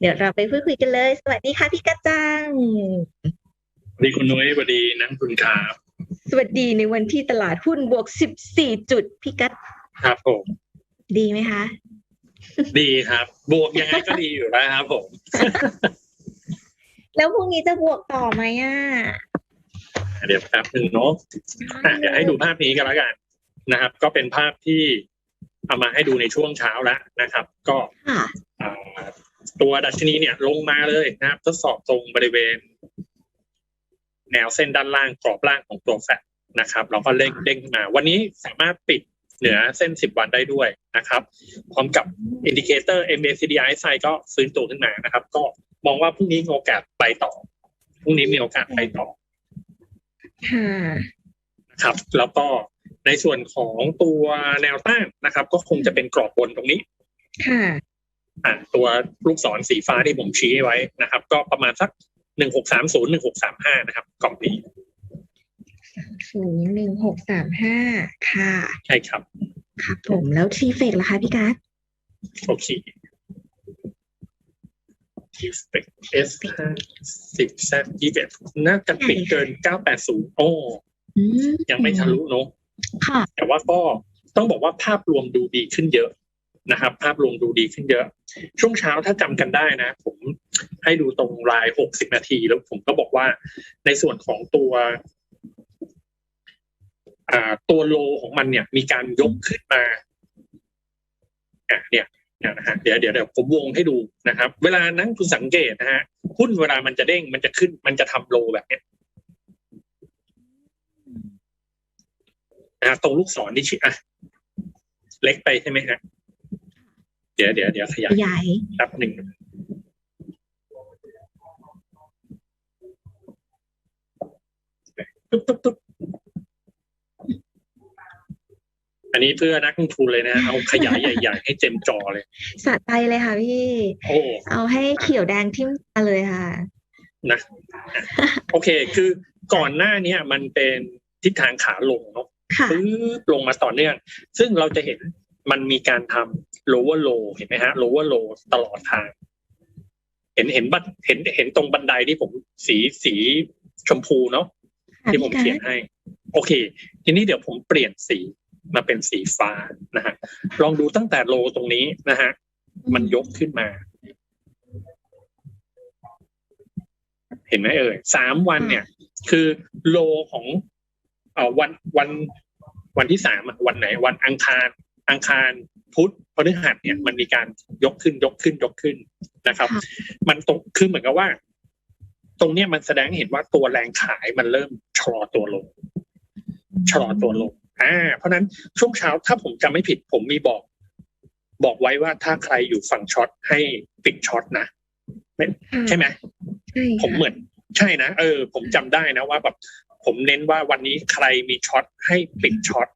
เดี๋ยวเราไปพูดคุยกันเลย สวัสดีค่ะพี่กระจังสวัสดีคุณนุ้ยสวัสดีนักทุนครับสวัสดีในวันที่ตลาดหุ้นบวก 14 จุดพี่กัดครับผม ดีไหมคะ ดีครับ บวกยังไงก็ดีอยู่แล้วครับผม แล้วพรุ่งนี้จะบวกต่อไหมอะ เดี๋ยวแป๊บหนึ่งเนาะอะเดี๋ยวให้ดูภาพนี้กันแล้วกันนะครับ ก็เป็นภาพที่เอามาให้ดูในช่วงเช้าแล้วนะครับ ก็ค่ะอ่า ตัวดัชนีเนี่ยลงมาเลยนะครับทดสอบตรงบริเวณ แนวเส้นด้านล่างกรอบล่างของตัวแฟตนะครับเราก็เด้งเด้งขึ้นมา วันนี้สามารถปิดเหนือเส้น 10 วันได้ด้วยนะครับพร้อมกับอินดิเคเตอร์ MACD RSI ก็ฟื้นตัวขึ้นมานะครับ ก็มองว่าพรุ่งนี้มีโอกาสไปต่อพรุ่งนี้มีโอกาสไปต่อค่ะนะครับ แล้วก็ในส่วนของตัวแนวต้านนะครับ ก็คงจะเป็นกรอบบนตรงนี้ค่ะ อ่าตัวลูกศรสีฟ้าที่ผมชี้ไว้นะครับ ก็ประมาณสักหนึ่งหกสามศูนย์หนึ่งหกสามห้านะครับ กล่องนี้ศูนย์หนึ่งหกสามห้าค่ะ ใช่ครับ ครับผมแล้วทีเฟกล่ะคะพี่กัดโอเคเอสห้าสิบแซยี่สิบน่าจะปิดเกินเก้าแปดศูนย์โอ้อืมยังไม่ทะลุเนอะค่ะ แต่ว่าก็ต้องบอกว่าภาพรวมดูดีขึ้นเยอะ นะครับ ภาพรวมดูดีขึ้นเยอะ ช่วงเช้าถ้าจำกันได้นะ ผมให้ดูตรงรายหกสิบนาทีแล้วผมก็บอกว่าในส่วนของตัวตัวโลของมันเนี่ย มีการยกขึ้นมาอะเนี่ยเนี่ยนะฮะเดี๋ยวเดี๋ยวเดี๋ยวผมวงให้ดูนะครับ เวลานั้นคุณสังเกตนะฮะหุ้นเวลามันจะเด้งมันจะขึ้น มันจะทำโลแบบเนี้ยนะตรงลูกศรนี่ชิอะเล็กไปใช่ไหมฮะ ดี๋ยวเดี๋ยวเดี๋ยวขยายใหญ่แป๊บหนึ่งตุ๊บตุ๊บตุ๊บอันนี้เพื่อนักลงทุนเลยนะ เอาขยายใหญ่ ๆ ให้เต็มจอเลยสะใจเลยค่ะพี่โอ้เอาให้เขียวแดงทิ่มตาเลยค่ะนะโอเค คือก่อนหน้าเนี้ยมันเป็นทิศทางขาลงเนาะค่ะปึ๊บลงมาต่อเนื่อง ซึ่งเราจะเห็นมันมีการทำ lower low เห็นไหมฮะ lower low ตลอดทาง เห็นเห็นบันเห็นเห็นตรงบันไดที่ผมสีสีชมพูเนาะค่ะที่ผมพี่กัเขียดนให้ โอเค ทีนี้เดี๋ยวผมเปลี่ยนสีมาเป็นสีฟ้านะฮะลองดูตั้งแต่โลตรงนี้นะฮะมันยกขึ้นมา เห็นไหมเอ่ยสามวันเนี่ย คือโลของเอ่อวันวันวันที่สามอะวันไหน วันอังคาร อังคาร พุธพฤหัสเนี่ยมันมีการยกขึ้นยกขึ้นยกขึ้นนะครับค่ะมันตรงคือเหมือนกับว่า ตรงเนี้ยมันแสดงให้เห็นว่าตัวแรงขายมันเริ่มชะลอตัวลงชะลอตัวลงอ่าเพราะฉะนั้นช่วงเช้าถ้าผมจำไม่ผิด ผมมีบอก บอกไว้ว่าถ้าใครอยู่ฝั่งช็อตให้ปิดช็อตนะไม่ใช่ไหมใช่ผมเหมือน ใช่นะเออ ผมจำได้นะว่าแบบผมเน้นว่าวันนี้ใครมีช็อตให้ปิดช็อต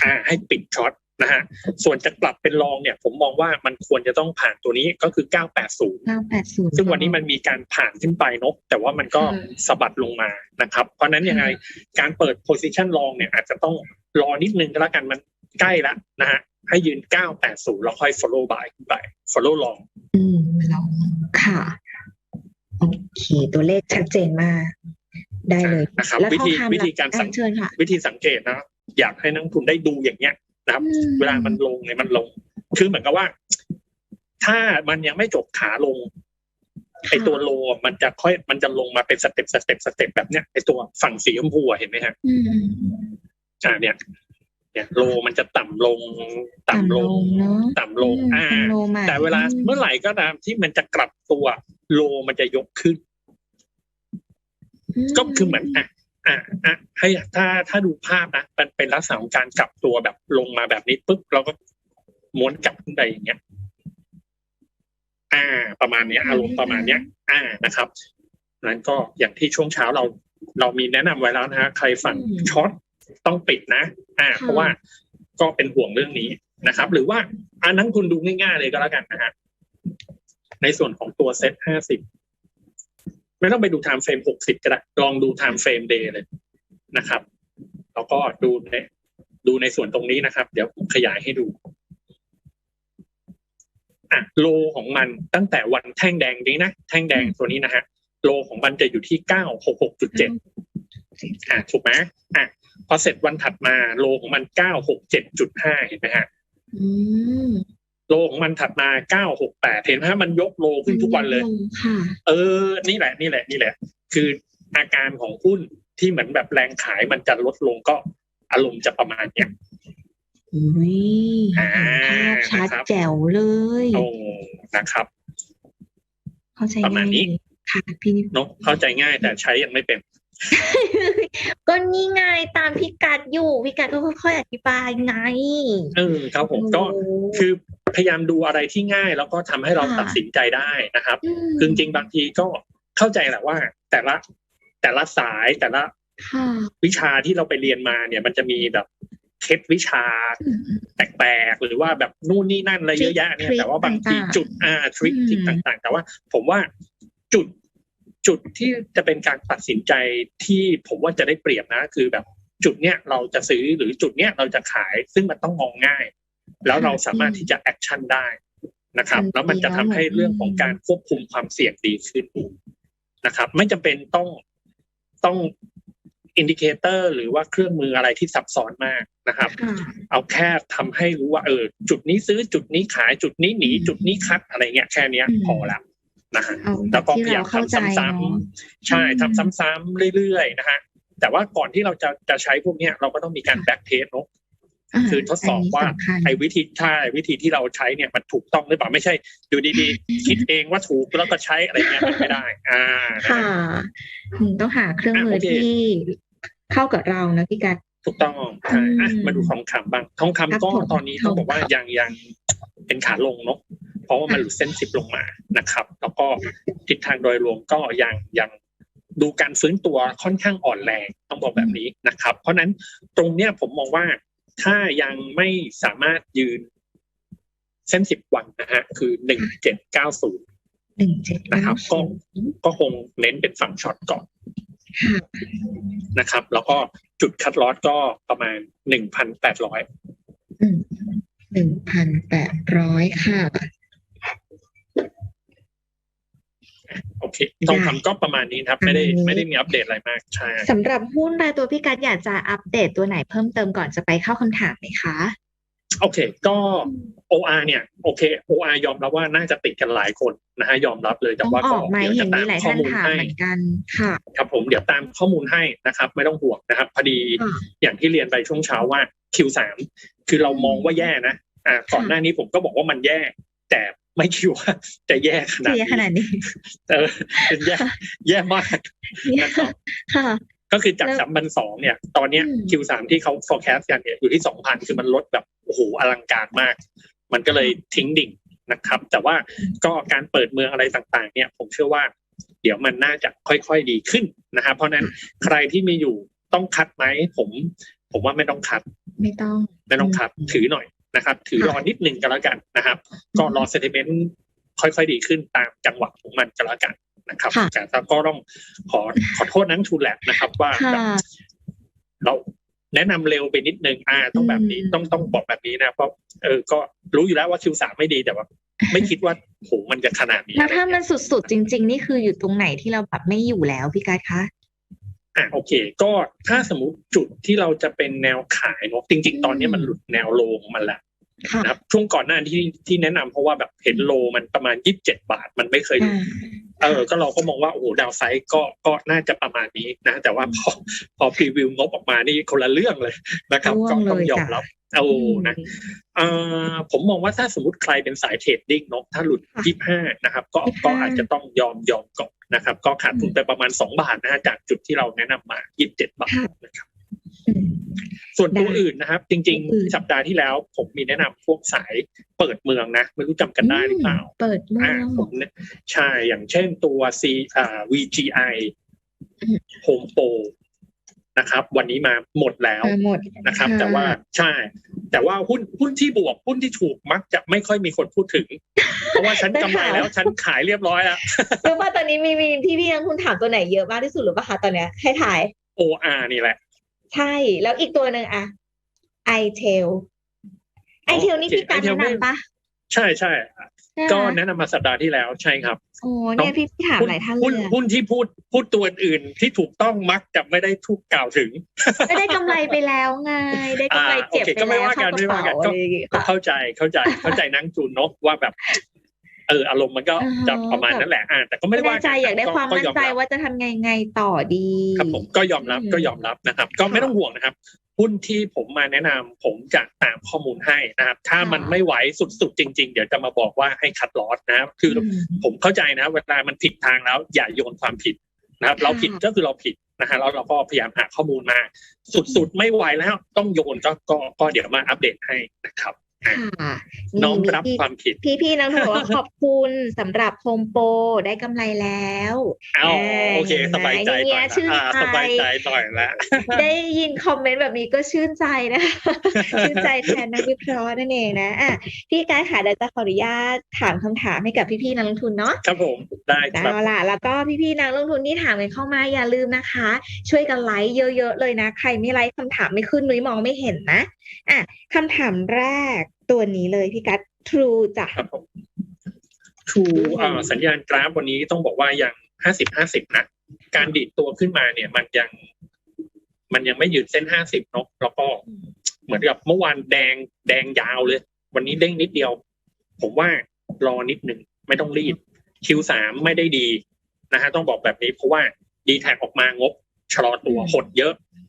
อ่าให้ปิดช็อต นะฮะส่วนจะกลับเป็นรองเนี่ยผมมองว่ามันควรจะต้องผ่านตัวนี้ก็คือ 980เก้าแปดศูนย์ซึ่งวันนี้มันมีการผ่านขึ้นไปเนอะแต่ว่ามันก็ค่ะสะบัดลงมานะครับ เพราะฉะนั้นยังไงการเปิด position รองเนี่ยอาจจะต้องรอนิดนึงก็แล้วกันมันใกล้แล้วนะฮะให้ยืน 980 แล้วค่อย follow by ขึ้นไป follow รอง อืมลองค่ะ โอเค ตัวเลขชัดเจนมาก ได้เลยนะครับแล้ววิธีทองคำวิธีการสังอะเชิญค่ะวิธีสังเกตนะอยากให้นักลงทุนได้ดูอย่างเงี้ย นะครับอืมเวลามันลงเนี่ยมันลง คือเหมือนกับว่า ถ้ามันยังไม่จบขาลงไอตัวโลอะมันจะค่อยมันจะลงมาเป็นสเต็ปสเต็ปสเต็ปแบบเนี้ยไอตัวฝั่งสีชมพูอะเห็นไหมฮะอืมอ่าเนี่ย เนี่ยโลมันจะต่ำลง ต่ำลงเนาะต่ำลง อ่ามโลมาแต่เวลาเมื่อไหร่ก็ตามที่มันจะกลับตัว โลมันจะยกขึ้น ก็คือเหมือนอะ อะอะให้ถ้าถ้าดูภาพนะมันเป็นลักษณะของการกลับตัวแบบลงมาแบบนี้ปุ๊บเราก็ม้วนกลับขึ้นไปอย่างเงี้ย อ่า ประมาณเนี้ย อารมณ์ประมาณเนี้ย อ่านะครับนั้นก็อย่างที่ช่วงเช้าเรา เรามีแนะนำไว้แล้วนะฮะใครฝั่งช็อตต้องปิดนะ อ่า เพราะว่าก็เป็นห่วงเรื่องนี้นะครับ หรือว่าอันนั้นคุณดูง่ายๆเลยก็แล้วกันนะฮะในส่วนของตัวเซ็ตห้าสิบ ไม่ต้องไปดู time frame หกสิบก็ได้ลองดู time frame day เลยนะครับ แล้วก็ดูในดูในส่วนตรงนี้นะครับ เดี๋ยวผมขยายให้ดูอะโลของมันตั้งแต่วันแท่งแดงนี้นะ แท่งแดงตัวนี้นะฮะโลของมันจะอยู่ที่เก้าหกหกจุดเจ็ดอะถูกไหมอะพอเสร็จวันถัดมาโลของมันเก้าหกเจ็ดจุดห้าเห็นไหมฮะอืม โลของมันถัดมาเก้าหกแปดเห็นไหมฮะมันยกโลขึ้นทุกวันเลยค่ะเออ นี่แหละ นี่แหละ นี่แหละ คืออาการของหุ้นที่เหมือนแบบแรงขายมันจะลดลงก็อารมณ์จะประมาณเนี้ยอุ้ยอ่าเห็นภาพชัดนะครับแจ๋วเลยโอ้นะครับ เข้าใจประมาณนี้ง่ยค่ะพี่นิดเนอะเข้าใจง่ายแต่ใช้ยังไม่เป็น ก็นี่ไงตามพี่กัดอยู่พี่กัดก็ค่อยๆอธิบายไงเออครับผมก็โอ้คือพยายามดูอะไรที่ง่าย แล้วก็ทำให้เราค่ะตัดสินใจได้นะครับมคือจริงๆบางทีก็เข้าใจแหละว่า แต่ละแต่ละสายแต่ละค่ะวิชาที่เราไปเรียนมาเนี่ย มันจะมีแบบเคล็ดวิชาอืมแปลกๆหรือว่าแบบนู่นนี่นั่นอะไรเยอะแยะเนี่ยทริคแต่ว่าบางทีต่างๆจุดอ่าทริคอืมทริคต่างๆ แต่ว่า ผมว่าจุด จุดที่จะเป็นการตัดสินใจที่ผมว่าจะได้เปรียบนะ คือแบบจุดเนี้ยเราจะซื้อหรือจุดเนี้ยเราจะขาย ซึ่งมันต้องมองง่าย แล้วเราสามารถที่จะแอคชั่นได้นะครับทันทีแล้วมันจะทำให้เรื่องของการควบคุมความเสี่ยงดีขึ้นนะครับ ไม่จำเป็นต้องต้องอินดิเคเตอร์หรือว่าเครื่องมืออะไรที่ซับซ้อนมากนะครับค่ะเอาแค่ทำให้รู้ว่าเออ จุดนี้ซื้อจุดนี้ขายจุดนี้หนีอืมจุดนี้คัดอะไรเงี้ยแค่เนี้ยอืมพอแล้ว นะฮะเอาแบแล้วบก็ที่พยายาเรามเข้าใจทำซ้เนาะำๆใช่อืมทำซ้ำๆเรื่อยๆนะฮะแต่ว่าก่อนที่เราจะจะใช้พวกเนี้ยเราก็ต้องมีการแบ็กเทสเนาะาคือทดสอบว่านนี้สำคัญไอ้วิธีใช่วิธีที่เราใช้เนี่ยมันถูกต้องหรือเปล่าไม่ใช่อยู่ดีๆ คิดเองว่าถูกแล้วก็ใช้อะไรเงี้ยมันไม่ได้ อ่านะค่ะฮะอืมต้องหาเครื่องมืออะโอเคที่เข้ากับเรานะพี่กัดถูกต้องใช่อะอืมมาดูทองคำบ้างทองคำครับก็ผมตอนนี้ต้องบอกว่าทองคำยังยังเป็นขาลงเนาะ เพราะว่ามันหลุดเส้นสิบลงมานะครับ แล้วก็ทิศทางโดยรวมก็ยังยังดูการฟื้นตัวค่อนข้างอ่อนแรงต้องบอกแบบนี้นะครับ เพราะนั้นตรงเนี้ยผมมองว่าถ้ายังไม่สามารถยืนเส้นสิบวันนะฮะคือหนึ่งเจ็ดเก้าศูนย์หนึ่งเจ็ดนะครับก็ก็คงเน้นเป็นฝั่งช็อตก่อนนะครับ แล้วก็จุดคัดลอสก็ประมาณหนึ่งพันแปดร้อยหนึ่งพันแปดร้อยค่ะ โอเคทองคำก็ประมาณนี้นะครับ ไม่ได้ประมาณนี้ไม่ได้มีอัปเดตอะไรมากใช่สำหรับหุ้นรายตัวพี่กัดอยากจะอัปเดตตัวไหนเพิ่มเติมก่อนจะไปเข้าคำถามไหมคะโอเค ก็ OR เนี่ย โอเค OR ยอมรับว่าน่าจะติดกันหลายคนนะฮะยอมรับเลยแต่ต้องว่าอก็อกไหมเดี๋ยวเห็จะนตามีมหลายข้อท่านมูลถามให้เหมือนกันค่ะครับผมเดี๋ยวตามข้อมูลให้นะครับ ไม่ต้องห่วงนะครับ พอดีค่ะอย่างที่เรียนไปช่วงเช้าว่า Q3 คือเรามองว่าแย่นะอ่าก่อนหน้านี้ผมก็บอกว่ามันแย่ แต่ ไม่คิดว่าจะแย่ขนาดเสียขนี้นาดนี้เออเป็นแย่แย่มากนะครับค่ะก็คือจากแล้วสามพันสองเนี่ย ตอนเนี้ยอืม Q3 ที่เขา forecast กันเนี่ยอยู่ที่สองพันคือมันลดแบบโอ้โหอลังการมาก มันก็เลยทิ้งดิ่งนะครับ แต่ว่าก็การเปิดเมืองอะไรต่างๆ เนี่ย ผมเชื่อว่า เดี๋ยวมันน่าจะค่อยๆดีขึ้นนะครับเพราะฉะนั้นใครที่มีอยู่ต้องคัดไหมผม ผมว่าไม่ต้องคัด ไม่ต้อง ไม่ต้องคัดถือหน่อย นะครับถือรอนิดหนึ่งก็แล้วกันนะครับ ก็รอเซนติเมนต์ค่อยๆดีขึ้นตามจังหวะของมันก็แล้วกันนะครับค่ะแต่ก็ต้องขอขอโทษนักทุนแหละนะครับ ว่าค่ะแบบเราแนะนำเร็วไปนิดนึงอ่าต้องแบบนี้อืมต้องต้องบอกแบบนี้นะเพราะเออก็รู้อยู่แล้วว่า Q3 ไม่ดีแต่ว่า ไม่คิดว่าโหมันจะขนาดนี้แล้วถ้าอะไรมัเงี้นยสุดๆจริง ๆ นี่คืออยู่ตรงไหนที่เราแบบไม่อยู่แล้วพี่กัดคะอะโอเค ก็ถ้าสมมติจุดที่เราจะเป็นแนวขายเนอะจริง ๆ ตอนนี้มันหลุดแนวโลของมันแล้วค่ะ นะครับช่วงก่อนหน้าที่ที่แนะนำเพราะว่าแบบเห็นโลมันประมาณยี่สิบเจ็ดบาทมันไม่เคยหลุดอ่าเออ ก็เราก็มองว่าโอ้โหดาวไซด์ก็ก็น่าจะประมาณนี้นะ แต่ว่าพอพอพรีวิวงบออกมานี่คนละเรื่องเลยนะครับร่วก็งเลยต้องยอมจ้ะรับเอานะเอ่อผมมองว่าถ้าสมมติใครเป็นสายเทรดดิ้งเนาะถ้าหลุดค่ะยี่ห้านะครับ ก็25ก็อาจจะต้องยอมยอมก่อนนะครับ ก็ขาดทุนไปประมาณสองบาทนะฮะจากจุดที่เราแนะนำมายี่สิบเจ็ดบาทค่ะนะครับอืม ส่วนตัวได้อื่นนะครับ จริงตัวอื่นๆสัปดาห์ที่แล้ว ผมมีแนะนำพวกสายเปิดเมืองนะไม่รู้จำกันได้หรือเปล่า เปิดเมือ่าองผมเนี่ยใช่อย่างเช่นตัว C อ่า VGI อืม Home Pro นะครับ วันนี้มาหมดแล้วมาหมดนะครับค่ะแต่ว่าใช่ แต่ว่าหุ้นหุ้นที่บวกหุ้นที่ถูกมักจะไม่ค่อยมีคนพูดถึง เพราะว่าฉันกำไรแล้วฉันขายเรียบร้อยแล้วรู้ป่ะตอนนี้มีมีพี่พี่นักคุณถามตัวไหนเยอะมากที่สุดหรือเปล่าคะตอนเนี้ยให้ถ่าย OR นี่แหละ ใช่ แล้วอีกตัวหนึ่งอะไอเทลไอเทลนี่พี่การโอเคแนะ iTel ไม่นำปะใช่ใช่ก็แนะนำมาสัปดาห์ที่แล้วใช่ครับโอ้เนี่ยพี่ถามหลายท่านหุ้นเลยอะหุ้นที่พูดพูดตัวอื่นที่ถูกต้องมักจะไม่ได้ถูกกล่าวถึงก็ได้กำไรไปแล้วไงได้กำไรเจ็บอ่าโอเคไปก็ไม่แล้วว่ากันเข้ากระไม่ว่าเป๋ากันก็อะไรอย่างเงี้ยก็ค่ะเข้าใจเข้าใจเข้าใจนั่งจูนเนกว่าแบบ เอออารมณ์มันก็อ่าฮะจะประมาณนั้นแหละอ่าแต่ก็ไม่ไม่ได้แน่ว่าใจอยากได้ความมั่นใจก็ยอรับว่าจะทำไงไงต่อดีครับผมก็ยอมรับอืมก็ยอมรับนะครับ ก็ไม่ค่ะต้องห่วงนะครับหุ้นที่ผมมาแนะนำผมจะตามข้อมูลให้นะครับ ถ้าค่ะมันไม่ไหวสุดๆจริง ๆ เดี๋ยวจะมาบอกว่าให้คัดลอสนะครับ คืออมผมเข้าใจนะ เวลามันผิดทางแล้ว อย่าโยนความผิดนะครับค่ะเราผิดก็คือเราผิดนะฮะแล้วเราก็พยายามหาข้อมูลมา สุดๆไม่ไหวแล้ว ต้องโยนก็ก็ก็เดี๋ยวมาอัปเดตให้นะครับ ค่ะน้อมมีรับพี่ความผิด พี่พี่ๆนักบอกว่าขอบคุณสำหรับโฮมโปรได้กำไรแล้วเอาโอเค สบายใจหน่อยเงี้ยละชื่นอ่าใจสบายใจหน่อยละได้ยินคอมเมนต์แบบนี้ก็ชื่นใจนะ ชื่นใจแทนนักวิเคราะห์นั่นเองนะอะพี่การค่ะเดี๋ยวจะขออนุญาตถามคำถามให้กับพี่ๆนักลงทุนเนาะครับผมได้ครับเอาล่ะแล้วก็พี่ๆนักลงทุนที่ถามกันเข้ามาอย่าลืมนะคะ ช่วยกันไลค์เยอะๆเลยนะ ใครไม่ไลค์คำถามไม่ขึ้นนุ้ยมองไม่เห็นนะอะคำถามแรกตัวนี้เลยพี่กัด True จ้ะ ครับผมทูอ่าสัญญาณกราฟวันนี้ต้องบอกว่ายังห้าสิบห้าสิบนะ การดีดตัวขึ้นมาเนี่ย มันยัง มันยังไม่ยืนเส้นห้าสิบเนาะแล้วก็เหมือนกับเมื่อวานแดงแดงยาวเลย วันนี้เด้งนิดเดียว ผมว่ารอนิดหนึ่งไม่ต้องรีบ Q3 ไม่ได้ดีนะฮะต้องบอกแบบนี้เพราะว่าดีแท็กออกมางบชะลอตัวหดเยอะค่ะ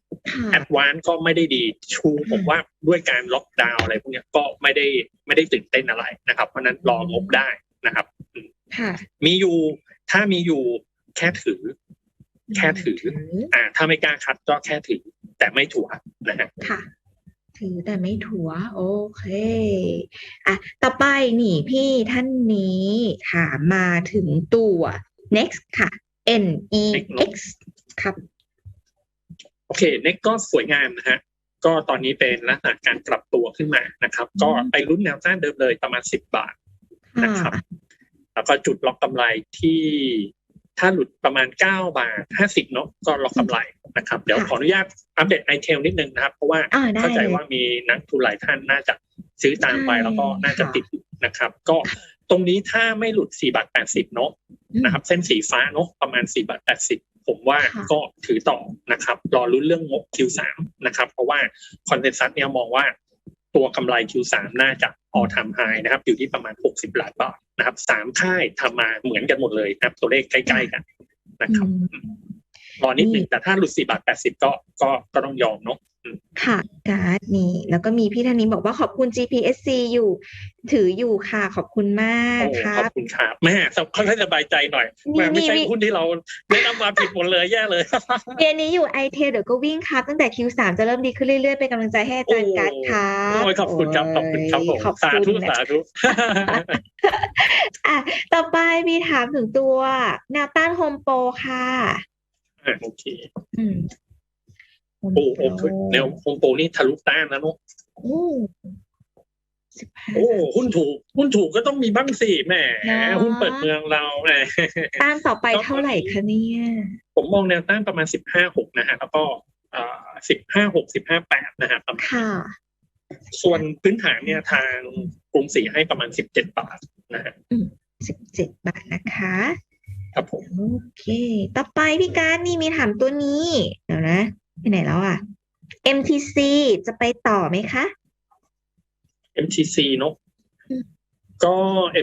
แอดวานก็ไม่ได้ดีชูผมว่าด้วยการล็อกดาวน์อะไรพวกเนี้ยก็ไม่ได้ไม่ได้ตื่นเต้นอะไรนะครับ เพราะฉะนั้นรองบได้นะครับอืมค่ะมีอยู่ถ้ามีอยู่แค่ถือ แค่ถือ อ่า ถ้าไม่กล้าคัดก็แค่ถือ แต่ไม่ถั่วนะฮะค่ะถือแต่ไม่ถัว โอเคอะต่อไปนี่พี่ท่านนี้ถามมาถึงตัว next ค่ะ N E X ครับ โอเคเน็กก็สวยงามนะฮะก็ตอนนี้เป็นลักษณะการปรับตัวขึ้นมานะครับ ก็ไปลุ้นแนวต้านเดิมเลยประมาณสิบบาทนะครับ แล้วก็จุดล็อกกำไรที่ถ้าหลุดประมาณเก้าบาทห้าสิบเนาะก็ล็อกกำไรนะครับ เดี๋ยวขออนุญาตอัปเดตไอเทลนิดนึงนะครับ เพราะว่าอ่าได้เข้าใจเลยว่ามีนักทุนหลายท่านน่าจะซื้อตามไปใช่แล้วก็น่าจะค่ะติดนะครับ ก็ตรงนี้ถ้าไม่หลุดสี่บาทแปดสิบเนาะนะครับ เส้นสีฟ้าเนาะประมาณสี่บาทแปดสิบ ผมว่าค่ะก็ถือต่อนะครับรอรุ้นเรื่องงบ Q3 นะครับ เพราะว่าคอนเซนแซสเนี่ยมองว่าตัวกำไร Q3 น่าจะ all time high นะครับ อยู่ที่ประมาณ 60ล้านบาทนะครับสามค่ายทำมาเหมือนกันหมดเลยนะครับ ตัวเลขใกล้ๆกันนะครับอืมรอนิดหนึ่งนี่แต่ถ้าหลุด4บาท80ก็ก็ก็ต้องยอมเนาะ ค่ะการ์ดนี่แล้วก็มีพี่ท่านนี้บอกว่าขอบคุณ GPSC อยู่ ถืออยู่ค่ะ ขอบคุณมากโอ้ครัขอบบคุณครับแม่ค่อยๆสบายใจหน่อยมีแม่ไม่ใช่มีหุ้นที่เราแนะนำมาผิดหมดเลยแย่เลยเดือนนี้อยู่ไอเทเดี๋ยวก็วิ่งครับตั้งแต่ Q3 จะเริ่มดีขึ้นเรื่อยๆ เป็นกำลังใจให้อาจารย์การ์ดครับโอ้ยขอบคุณครับขอบคุณครับผมขอบสาคุธุณนะสาธุอะต่อไปมีถามถึงตัวแนวต้านโฮมโปรค่ะอะโอเค อืมโอ้โหแนวโฮมโปรนี่ทะลุต้านนะเนาะโอ้สิบห้าโอ้หุ้นถูก หุ้นถูกก็ต้องมีบ้างสิแหมนะหุ้นเปิดเมืองเราแหมต้านต่อไปเท่าไหร่คะเนี่ย ผมมองแนวต้านประมาณสิบห้าหกนะฮะแล้วก็สิบห้าหกสิบห้าแปดนะฮะประมาณค่ะส่วนพื้นฐานเนี่ยทางกรุงศรีให้ประมาณสิบเจ็ดบาทนะฮะสิบเจ็ดบาทนะคะ ครับผม โอเค ต่อไปพี่การดนี่มีถามตัวนี้ เดี๋ยวนะ ไปไหนแล้วอะ MTC จะไปต่อไหมคะ MTC เนาะอืมก็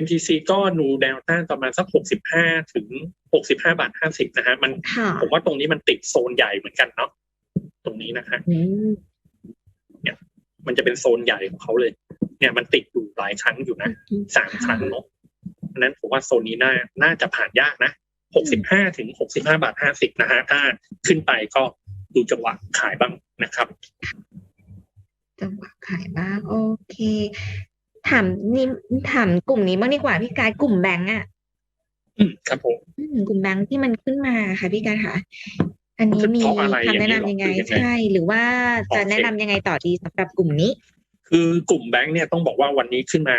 MTC ก็ดูแนวต้านประมาณสักหกสิบห้าถึงหกสิบห้าบาทห้าสิบนะฮะมันค่ะผมว่าตรงนี้มันติดโซนใหญ่เหมือนกันเนาะตรงนี้นะฮะอืมมันจะเป็นโซนใหญ่ของเขาเลย เนี่ยมันติดอยู่หลายครั้งอยู่นะสามครั้งเนาะเพราะฉะนั้นผมว่าโซนนี้น่าน่าจะผ่านยากนะหกสิบห้าถึงหกสิบห้าบาทห้าสิบนะฮะถ้าขึ้นไปก็ ดูจังหวะขายบ้างนะครับ จังหวะขายบ้างโอเค ถามนี่ถามกลุ่มนี้บ้างดีกว่าพี่การดกลุ่มแบงก์อะอืมครับผมอืมกลุ่มแบงก์ที่มันขึ้นมาค่ะพี่การค่ะ อันนี้มีเพราะอะไรคำแนะนำอยัย่างงไงนี้หรอหรือยังไงใช่ หรือว่าจะโอเคแนะนำยังไงต่อดีสำหรับกลุ่มนี้ คือกลุ่มแบงค์เนี่ยต้องบอกว่าวันนี้ขึ้นมา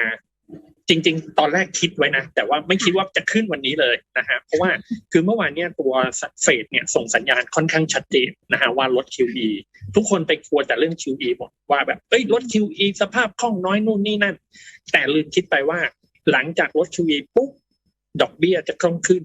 จริง ๆ ตอนแรกคิดไว้นะ แต่ว่าไม่คิดว่าจะขึ้นวันนี้เลยนะฮะเพราะว่าคือเมื่อวานเนี่ยตัวเฟดเนี่ยส่งสัญญาณค่อนข้างชัดเจนนะฮะว่าลด QE ทุกคนไปกลัวแต่เรื่อง QE หมดว่าแบบเอ้ยลด QE สภาพคล่องน้อยนู่นนี่นั่น แต่ลืมคิดไปว่า หลังจากลด QE ปุ๊บดอกเบี้ยจะต้องขึ้น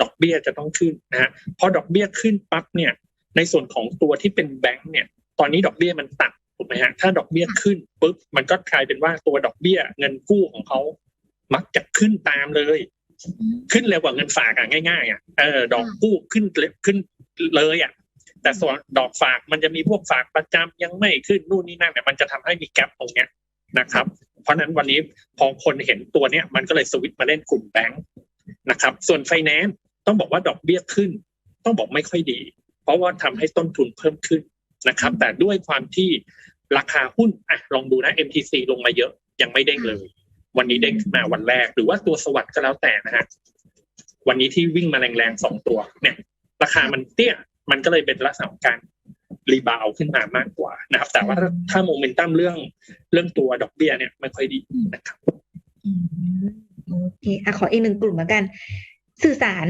ดอกเบี้ยจะต้องขึ้นนะฮะพอดอกเบี้ยขึ้นปั๊บเนี่ย ในส่วนของตัวที่เป็นแบงก์เนี่ย ตอนนี้ดอกเบี้ยมันตัด ถูกไหมฮะถ้าดอกเบี้ยขึ้นปุ๊บมันก็กลายเป็นว่าตัวดอกเบี้ย เงินกู้ของเขามักจะขึ้นตามเลยอืมขึ้นเร็วกว่าเงินฝากอะง่ายๆอะเออดอกกู้ขึ้นเร็วขึ้นเลยอะแต่ส่วนดอกฝากมันจะมีพวกฝากประจำยังไม่ขึ้นนู่นนี่นั่นเนี่ยมันจะทำให้มีแกลบตรงเนี้ยนะครับ เพราะฉะนั้นวันนี้พอคนเห็นตัวเนี้ยมันก็เลยสวิตช์มาเล่นกลุ่มแบงค์นะครับ ส่วนไฟแนนซ์ต้องบอกว่าดอกเบี้ยขึ้น ต้องบอกไม่ค่อยดี เพราะว่าทำให้ต้นทุนเพิ่มขึ้น นะครับ แต่ด้วยความที่ราคาหุ้นอะลองดูนะ MTC ลงมาเยอะยังไม่เด้งเลย วันนี้เด้งขึ้นมาวันแรก หรือว่าตัวสวัสด์ก็แล้วแต่นะฮะวันนี้ที่วิ่งมาแรงๆสองตัวเนี่ย ราคามันเตี้ยมันก็เลยเป็นลักษณะของการรีบาวด์ขึ้นมามากกว่านะครับ แต่ว่าถ้าโมเมนตัมเรื่องเรื่องตัวดอกเบี้ยเนี่ยไม่ค่อยดีนะครับโอเคอขออีกหนึ่งกลุ่มแล้วกัน สื่อสาร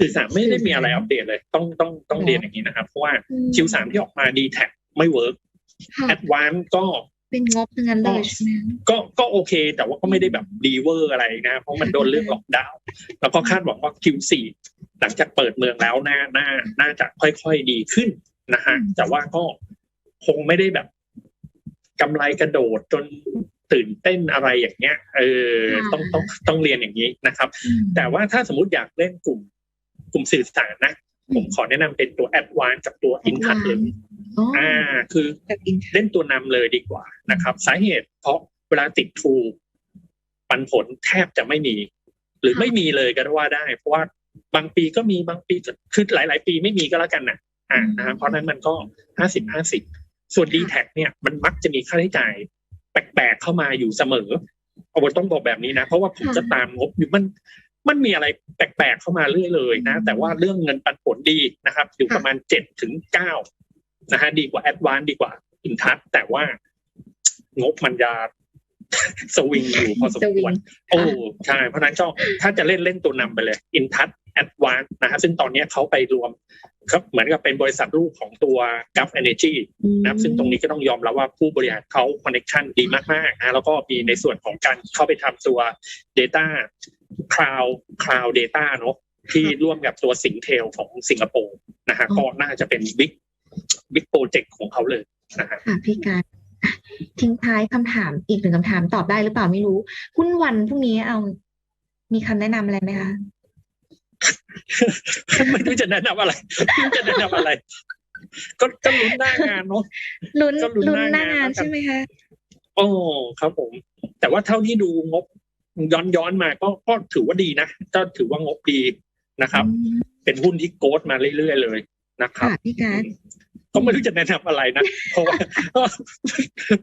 สื่อสารไม่ได้มีอะไรสื่อสารอัปเดตเลย ต้องต้องต้องอ๋อเรียนอย่างนี้นะครับ เพราะว่าอืมคิวสามที่ออกมาดีแท็ไม่เวิร์กค่ะแอดวานก็เป็นงบทั้งนั้นเลยใช่ไหมก็ก็โอเค แต่ว่าก็ไม่ได้แบบดีเวอร์อะไรนะ เพราะมันโดนเรื่องล็อกดาวน์แล้วก็คาดหวังว่า Q4 หลังจากเปิดเมืองแล้วน่าน่าน่าจะค่อยๆดีขึ้นนะฮะแต่ว่าก็คงไม่ได้แบบกำไรกระโดดจนตื่นเต้นอะไรอย่างเงี้ย เออ ต้องต้องต้องเรียนอย่างนี้นะครับอืมแต่ว่าถ้าสมมติอยากเล่นกลุ่ม กลุ่มสื่อสารนะ ผมขอแนะนำเป็นตัวแอดวานกับตัวอินทัชเลยอ๋ออ่า คือจากอินเล่นตัวนำเลยดีกว่านะครับ สาเหตุเพราะเวลาติดทูปันผลแทบจะไม่มี หรือไม่มีเลยก็ว่าได้ เพราะว่าบางปีก็มีบางปีก็คือหลาย ๆ ปีไม่มีก็แล้วกันนะอ่านะครับเพราะฉะนั้นมันก็ห้าสิบห้าสิบส่วน d t แทเนี่ยมันมักจะมีค่าใช้จ่าย แปลกๆเข้ามาอยู่เสมอเอาไว้ต้องบอกแบบนี้นะ เพราะว่าผมจะตามงบอยู่มัน มันมีอะไรแปลกๆเข้ามาเรื่อยเลยนะ แต่ว่าเรื่องเงินปันผลดีนะครับ อยู่ประมาณเจ็ดถึงเก้านะฮะดีกว่าแอดวานดีกว่าอินทัชแต่ว่างบมันจะสวิงอยู่พอสมสควิวรงโอ้ใช่เพราะฉะนั้นก็ถ้าจะเล่นเล่นตัวนำไปเลยอินทัชแอดวานนะฮะซึ่งตอนนี้เขาไปรวมครับเหมือนกับเป็นบริษัทลูกของตัว g u f Energy นะครับซึ่งตรงนี้ก็ต้องยอมรับว่าผู้บริหารเขาคอนเน t ชันดีมากๆนะแล้วก็มีในส่วนของการเข้าไปทำตัว Data Cloud Cloud Data เนอะที่ร่วมกับตัวสิงเทลของสิงคโปร์นะฮะอ๋อก็น่าจะเป็นบิ๊กบิ๊กโปรเจกต์ของเขาเลยนะฮะค่ะพี่การอะทิ้งท้ายคำถามอีกหนึ่งคำถามตอบได้หรือเปล่าไม่รู้หุ้นวันพรุ่งนี้เอามีคำแนะนำอะไรไหมคะไม่รู้จะแนะนำอะไรไม่รู้จะแนะนำอะไร ก็ก็ลุ้นหน้างานเนาะลุ้นก็ลุ้นลุ้นหหน้าน้างานแล้วกันใช่ไหมคะโอ้ครับผม แต่ว่าเท่าที่ดูงบ ย้อนย้อนมาก็ก็ถือว่าดีนะก็ถือว่างบดีนะครับอืมเป็นหุ้นที่โกดมาเรื่อยๆเลยนะครับค่ะพี่การก็ไม่รู้จะแนะนำอะไรนะเพราะว่า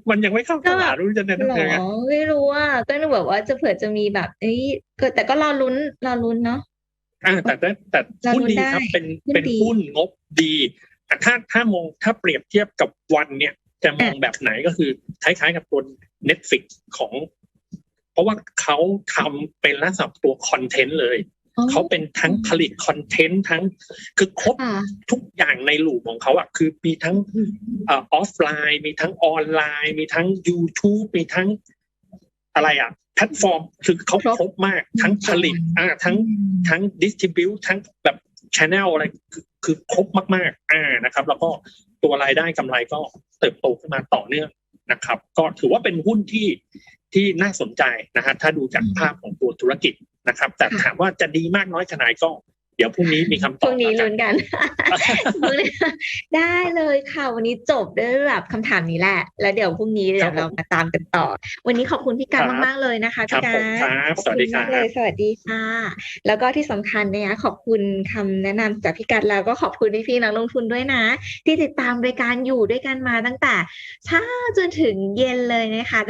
มันยังไม่เข้าตลาดไม่รู้จะแนะหรนำยังไงอไม่รู้ว่าก็นึกแบบว่าจะเผื่อจะมีแบบเอ้ยก็แต่ก็รอลุ้นรอลุ้นเนาะอ่าแต่แต่แต่เราหุ้นลุ้นดีได้ครับ เป็นหุ้นเป็นดีหุ้นงบดีอะถ้าถ้ามองถ้าเปรียบเทียบกับวันเนี่ยจะมองแบบไหนก็คือคล้ายๆกับตัว Netflix ของเพ ราะว่าเขาทำเป็นลักษณะตัวคอนเทนต์เลยอ๋อเขาเป็นทั้งผลิตคอนเทนต์ทั้งคือครบค่ะทุกอย่างในลูปของเขาอะคือมีทั้งออฟไลน์ มีทั้งออนไลน์ มีทั้ง YouTube มีทั้งอะไรอะแพลตฟอร์มคือเขาครบครบมากทั้งผลิตอ่าทั้งอืมทั้งดิสติบิวทั้งแบบชแนลอะไรคือคือครบมาก ๆ อ่านะครับ แล้วก็ตัวรายได้กำไรก็เติบโตขึ้นมาต่อเนื่อง นะครับ ก็ถือว่าเป็นหุ้นที่ที่น่าสนใจนะฮะถ้าดูจากภาพของตัวธุรกิจนะครับ แต่ถามว่าจะดีมากน้อยขนาดไหนก็ เดี๋ยวพรุ่งนี้มีคำตพอบรุ่งนี้แล้วกัลุ้นกันพรุ่งนี้ได้เลยค่ะ วันนี้จบด้วยแบบคำถามนี้แหละ แล้วเดี๋ยวพรุ่งนี้เดี๋ยวเรามาตามกันต่อ วันนี้ขอบคุณพี่การมากๆเลยนะคะครัพี่บกาผมรครับสวัสดีคขรัอบณมากเลยสวัสดีค่ะ แล้วก็ที่สำคัญนะคะขอบคุณคำแนะนำจากพี่การแล้วก็ขอบคุณพี่ๆนักลงทุนด้วยนะ ที่ติดตามรายการอยู่ด้วยกันมาตั้งแต่เช้าจนถึงเย็นเลยนะคะ